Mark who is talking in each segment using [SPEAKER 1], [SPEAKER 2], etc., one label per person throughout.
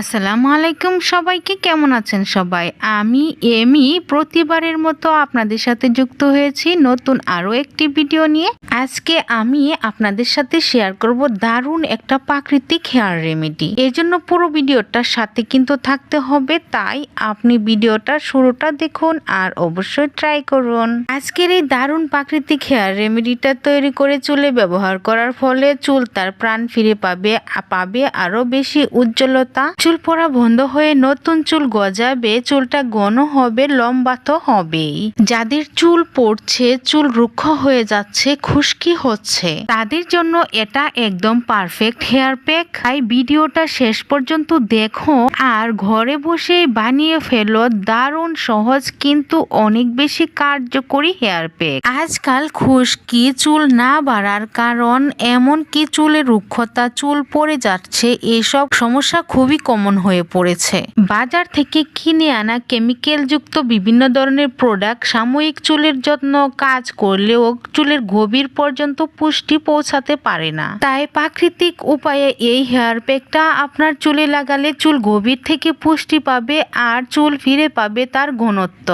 [SPEAKER 1] আসসালামু আলাইকুম সবাইকে, কেমন আছেন সবাই? আমি এমি, প্রতিবারের মতো আপনাদের সাথে যুক্ত হয়েছি নতুন আরও একটি ভিডিও নিয়ে। আজকে আমি আপনাদের সাথে শেয়ার করব দারুণ একটা প্রাকৃতিক হেয়ার রেমেডি এর জন্য পুরো ভিডিওটার সাথে কিন্তু থাকতে হবে, তাই আপনি ভিডিওটা শুরুটা দেখুন আর অবশ্যই ট্রাই করুন। আজকের এই দারুণ প্রাকৃতিক হেয়ার রেমেডিটা তৈরি করে চুলে ব্যবহার করার ফলে চুল তার প্রাণ ফিরে পাবে পাবে আরও বেশি উজ্জ্বলতা। চুল পড়া বন্ধ হয়ে নতুন চুল গজাবে, চুলটা ঘন হবে, লম্বা তো হবেই। যাদের চুল পড়ছে, চুল রুক্ষ হয়ে যাচ্ছে, খুশকি হচ্ছে। তাদের জন্য এটা একদম পারফেক্ট হেয়ার প্যাক তাই ভিডিওটা শেষ পর্যন্ত দেখো আর ঘরে বসে বানিয়ে ফেলো দারুণ সহজ কিন্তু অনেক বেশি কার্যকরী হেয়ার প্যাক আজকাল খুশকি চুল না বাড়ার কারণ এমন কি চুলের রুক্ষতা, চুল পড়ে যাচ্ছে, এসব সমস্যা খুবই কমন হয়ে পড়েছে। বাজার থেকে কিনে আনা কেমিক্যাল যুক্ত বিভিন্ন ধরনের প্রোডাক্ট সাময়িক চুলের যত্ন কাজ করলেও চুলের গভীর পর্যন্ত পুষ্টি পৌঁছাতে পারে না। তাই প্রাকৃতিক উপায়ে এই হেয়ার প্যাকটা আপনার চুলে লাগালে চুল গভীর থেকে পুষ্টি পাবে আর চুল ফিরে পাবে তার ঘনত্ব।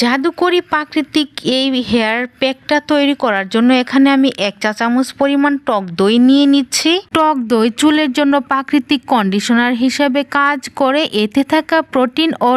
[SPEAKER 1] জাদুকরি প্রাকৃতিক এই হেয়ার প্যাকটা তৈরি করার জন্য এখানে আমি এক চা চামচ পরিমাণ টক দই নিয়ে নিচ্ছি। টক দই চুলের জন্য প্রাকৃতিক কন্ডিশনার হিসেবে কাজ করে এতে থাকা প্রোটিন ও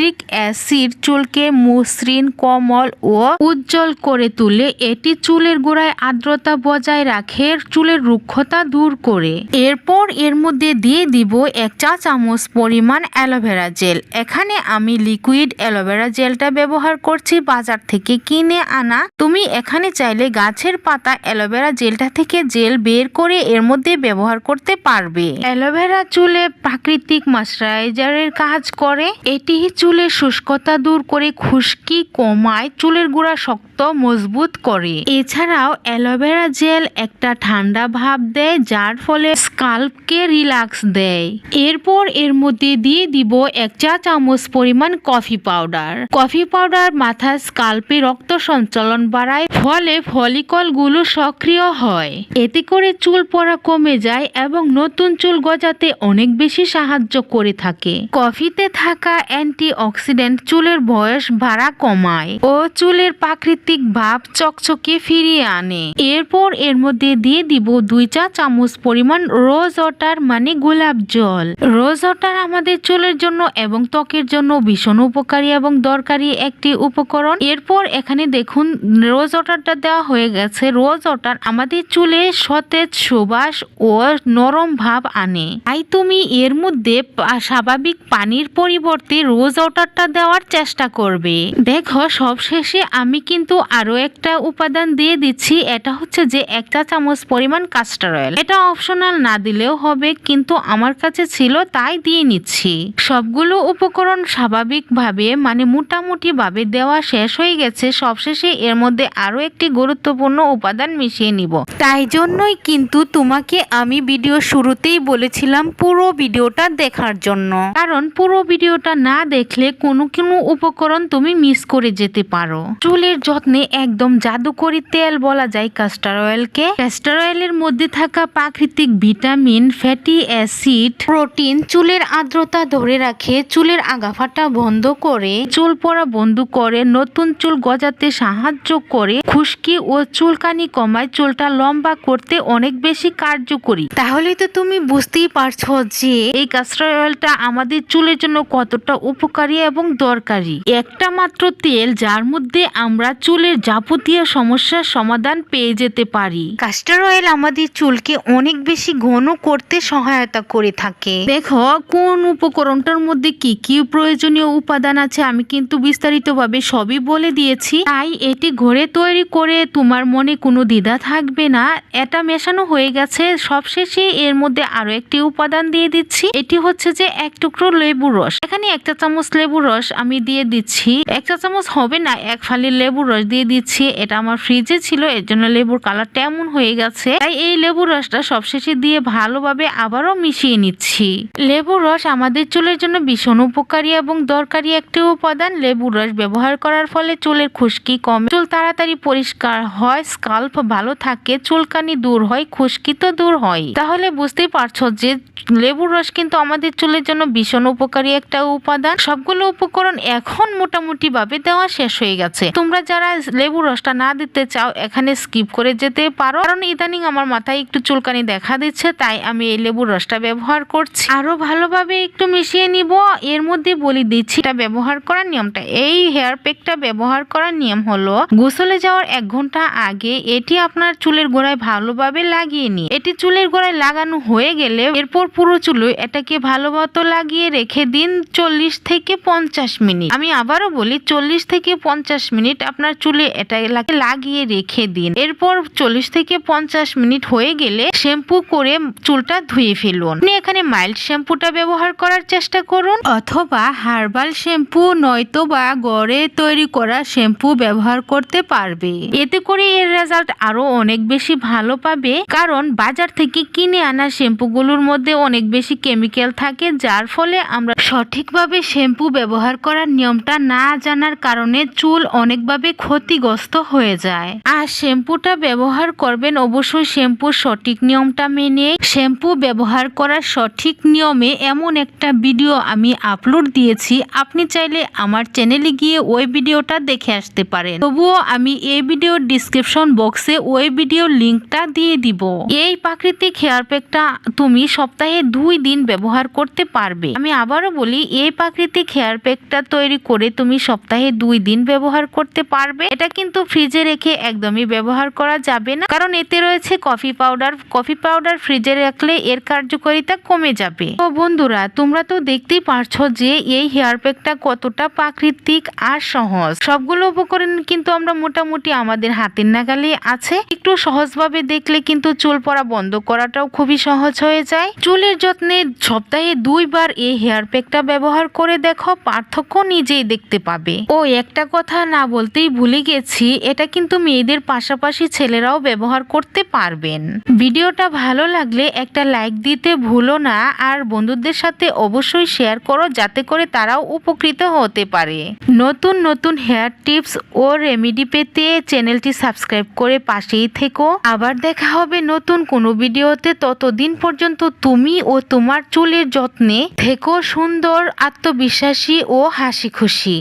[SPEAKER 1] ল্যাকট্রিক অ্যাসিড চুলকে মসৃণ, কোমল ও উজ্জ্বল করে তুলে এটি চুলের গোড়ায় আর্দ্রতা বজায় রাখে, চুলের রুক্ষতা দূর করে। এরপর এর মধ্যে দিয়ে দিব এক চা চামচ পরিমাণ অ্যালোভেরা জেল। এখানে আমি লিকুইড অ্যালোভেরা জেলটা ব্যবহার করছি বাজার থেকে কিনে আনা। তুমি এখানে চাইলে গাছের পাতা অ্যালোভেরা জেলটা থেকে জেল বের করে এর মধ্যে ব্যবহার করতে পারবে। অ্যালোভেরা চুলে প্রাকৃতিক ময়শ্চারাইজারের কাজ করে। এটি চুলের শুষ্কতা দূর করে খুশকি কমায়, চুলের গোড়া শক্ত, মজবুত করে। এছাড়াও অ্যালোভেরা জেল একটা ঠান্ডা ভাব দেয়, যার ফলে স্কাল্পকে রিল্যাক্স দেয়। এরপর এর মধ্যে দিয়ে দিব এক চা চামচ পরিমাণ কফি পাউডার। কফি পাউডার মাথার স্কাল্পে রক্ত সঞ্চালন বাড়ায়, ফলে ফলিকলগুলো সক্রিয় হয়। এতে করে চুল পড়া কমে যায় এবং নতুন চুল গজাতে অনেক বেশি সাহায্য করে থাকে। কফিতে থাকা অ্যান্টি অক্সিডেন্ট চুলের বয়স ভাড়া কমায় ও চুলের প্রাকৃতিক ভাব চকচকে ফিরিয়ে আনে। এরপর এর মধ্যে দিয়ে দিব দুই চা চামচ পরিমাণ রোজ ওয়াটার মানে গোলাপ জল। রোজ ওয়াটার আমাদের চুলের জন্য এবং ত্বকের জন্য ভীষণ উপকারী এবং দরকারি একটি উপকরণ। এরপর এখানে দেখুন, রোজ ওয়াটারটা দেওয়া হয়ে গেছে। রোজ ওয়াটার আমাদের চুলে সতেজ, সুবাস ও নরম ভাব আনে। তাই তুমি এর মধ্যে স্বাভাবিক পানির পরিবর্তে রোজ ওয়াটারটা দেওয়ার চেষ্টা করবে। দেখো, সবশেষে আমি কিন্তু আরও একটা উপাদান দিয়ে দিচ্ছি। এটা হচ্ছে যে এক চা চামচ পরিমাণ কাস্টার অয়েল এটা অপশনাল না দিলেও হবে, কিন্তু আমার কাছে ছিল, তাই দিয়ে নিচ্ছি। সবগুলো উপকরণ স্বাভাবিকভাবে মানে মোটামুটি ভাবে দেওয়া শেষ হয়ে গেছে। সবশেষে এর মধ্যে আরও একটি গুরুত্বপূর্ণ উপাদান মিশিয়ে নিব। তাই জন্যই কিন্তু তোমাকে আমি ভিডিও শুরুতেই বলেছিলাম পুরো ভিডিওটা দেখার জন্য। কারণ পুরো ভিডিওটা না দেখলে কোনো কোনো উপকরণ তুমি মিস করে যেতে পারো। চুলের যত্নে একদম জাদুকরি তেল বলা যায় কাস্টার অয়েলকে কাস্টার অয়েলের মধ্যে থাকা প্রাকৃতিক ভিটামিন ফ্যাটি অ্যাসিড প্রোটিন চুলের আর্দ্রতা ধরে রাখে, চুলের আগাফাটা বন্ধ করে, চুল পড়া বন্ধ করে, নতুন চুল গজাতে সাহায্য করে, খুশকি ও চুলকানি কমায়, চুলটা লম্বা করতে অনেক বেশি কার্যকরী। তাহলে তো তুমি বুঝতেই পারছ যে এই কাস্টার অয়েলটা আমাদের চুলের জন্য কতটা উপকারী এবং দরকারি। একটা মাত্র তেল যার মধ্যে আমরা চুলের যাবতীয় সমস্যার সমাধান পেয়ে যেতে পারি। কাস্টার অয়েল আমাদের চুলকে অনেক বেশি ঘন করতে সহায়তা করে থাকে। দেখো কোন উপকরণটার মধ্যে কি কি প্রয়োজনীয় উপাদান আছে আমি কিন্তু বিস্তারিতভাবে সবই বলে দিয়েছি। তাই এটি ঘরে তৈরি করে তোমার মনে কোনো দ্বিধা থাকবে না। এটা মেশানো হয়ে গেছে। সবশেষে এর মধ্যে আরও একটি উপাদান দিয়ে দিচ্ছি। এটি হচ্ছে যে এক টুকরো লেবু রস। এখানে একটা চামচ লেবুর রস আমি দিয়ে দিচ্ছি। এক চা চামচ হবে না, এক ফালি লেবুর রস দিয়ে দিচ্ছি। এটা আমার ফ্রিজে ছিল, এর জন্য লেবুর কালারটা এমন হয়ে গেছে। তাই এই লেবুর রসটা সবশেষে দিয়ে ভালোভাবে আবারও মিশিয়ে নিচ্ছি। লেবুর রস আমাদের চুলের জন্য ভীষণ উপকারী এবং দরকারি একটি উপাদান। লেবুর রস ব্যবহার করার ফলে চুলের খুশকি কমে। চুল তাড়াতাড়ি পরিষ্কার হয় স্কাল্প ভালো থাকে, চুলকানি দূর হয়, খুশকি তো দূর হয়। তাহলে বুঝতেই পারছ যে লেবুর রস কিন্তু আমাদের চুলের জন্য ভীষণ উপকারী একটা উপাদান। সবগুলো উপকরণ এখন মোটামুটি ভাবে দেওয়া শেষ হয়ে গেছে। তোমরা যারা লেবুর রসটা না দিতে চাও, এখানে স্কিপ করে যেতে পারো। কারণ ইদানিং আমার মাথায় একটু চুলকানি দেখা দিচ্ছে, তাই আমি এই লেবুর রসটা ব্যবহার করছি। আরও ভালোভাবে একটু মিশিয়ে নিব। এর মধ্যে বলি দিচ্ছি, এটা ব্যবহার করার নিয়মটা। এই হেয়ার প্যাকটা ব্যবহার করার নিয়ম হলো, গোসলে যাওয়ার এক ঘণ্টা আগে এটি আপনার চুলের গোড়ায় ভালোভাবে লাগিয়ে নিয়ে এটি চুলের গোড়ায় লাগানো হয়ে গেলে এরপর পুরো চুলে এটাকে ভালো মতো লাগিয়ে রেখে দিন চল্লিশ থেকে পঞ্চাশ মিনিট। আমি আবারও বলি, চল্লিশ থেকে পঞ্চাশ মিনিট আপনার চুলে এটা লাগিয়ে রেখে দিন। এরপর চল্লিশ থেকে পঞ্চাশ মিনিট হয়ে গেলে শ্যাম্পু করে চুলটা ধুয়ে ফেলুন। আপনি এখানে মাইল্ড শ্যাম্পুটা ব্যবহার করার চেষ্টা করুন, অথবা হার্বাল শ্যাম্পু নয়তো বা গড়ে তৈরি করা শ্যাম্পু ব্যবহার করতে পারবে। এতে করে এর রেজাল্ট আরও অনেক বেশি ভালো পাবে, কারণ বাজার থেকে কিনে আনা শ্যাম্পুগুলোর মধ্যে অনেক বেশি কেমিক্যাল থাকে, যার ফলে আমরা সঠিকভাবে শ্যাম্পু ব্যবহার করার নিয়মটা না জানার কারণে চুল অনেকভাবে ক্ষতিগ্রস্ত হয়ে যায়। আর শ্যাম্পুটা ব্যবহার করবেন অবশ্যই শ্যাম্পুর সঠিক নিয়মটা মেনে। শ্যাম্পু ব্যবহার করার সঠিক নিয়মে এমন একটা ভিডিও আমি আপলোড দিয়েছি। আপনি চাইলে আমার চ্যানেলে গিয়ে ওই ভিডিওটা দেখে আসতে পারেন। তবুও আমি এই ভিডিওর ডিসক্রিপশন বক্সে ওই ভিডিও লিঙ্কটা দিয়ে দিব। এই প্রাকৃতিক হেয়ার প্যাকটা তুমি সপ্তাহে দুই দিন ব্যবহার করতে পারবে। আমি আবারও বলি, এই প্রাকৃতিক হেয়ার প্যাকটা তৈরি করে তুমি সপ্তাহে দুই দিন ব্যবহার করতে পারবে। এটা কিন্তু ফ্রিজে রেখে একদমই ব্যবহার করা যাবে না। কারণ এতে রয়েছে কফি পাউডার। কফি পাউডার ফ্রিজে রাখলে এর কার্যকারিতা কমে যাবে। তো বন্ধুরা, তোমরা তো দেখতেই পারছ যে এই হেয়ার প্যাকটা কতটা প্রাকৃতিক আর সহজ। সবগুলো উপকরণ কিন্তু আমরা মোটামুটি আমাদের হাতের নাগালে আছে। একটু সহজভাবে দেখলে কিন্তু চুল পড়া বন্ধ করাটাও খুবই সহজ হয়ে যায়। চুলের যত্নে সপ্তাহে দুইবার এই হেয়ার প্যাকটা ব্যবহার করে দেখো, পার্থক্য নিজেই দেখতে পাবে। ও, একটা কথা না বলতেই ভুলে গেছি, এটা কিন্তু মেয়েদের পাশাপাশি ছেলেরাও ব্যবহার করতে পারবেন। ভিডিওটা ভালো লাগলে একটা লাইক দিতে ভুলো না, আর বন্ধুদের সাথে অবশ্যই শেয়ার করো, যাতে করে তারাও উপকৃত হতে পারে। নতুন নতুন হেয়ার টিপস ও রেমেডি পেতে চ্যানেলটি সাবস্ক্রাইব করে পাশেই থেকো। আবার দেখা হবে নতুন কোনো ভিডিওতে, ততদিন পর্যন্ত তুমি ও তোমার চুলের যত্নে থেকো সুন্দর আত্মবিশ্বাসী ও হাসি খুশি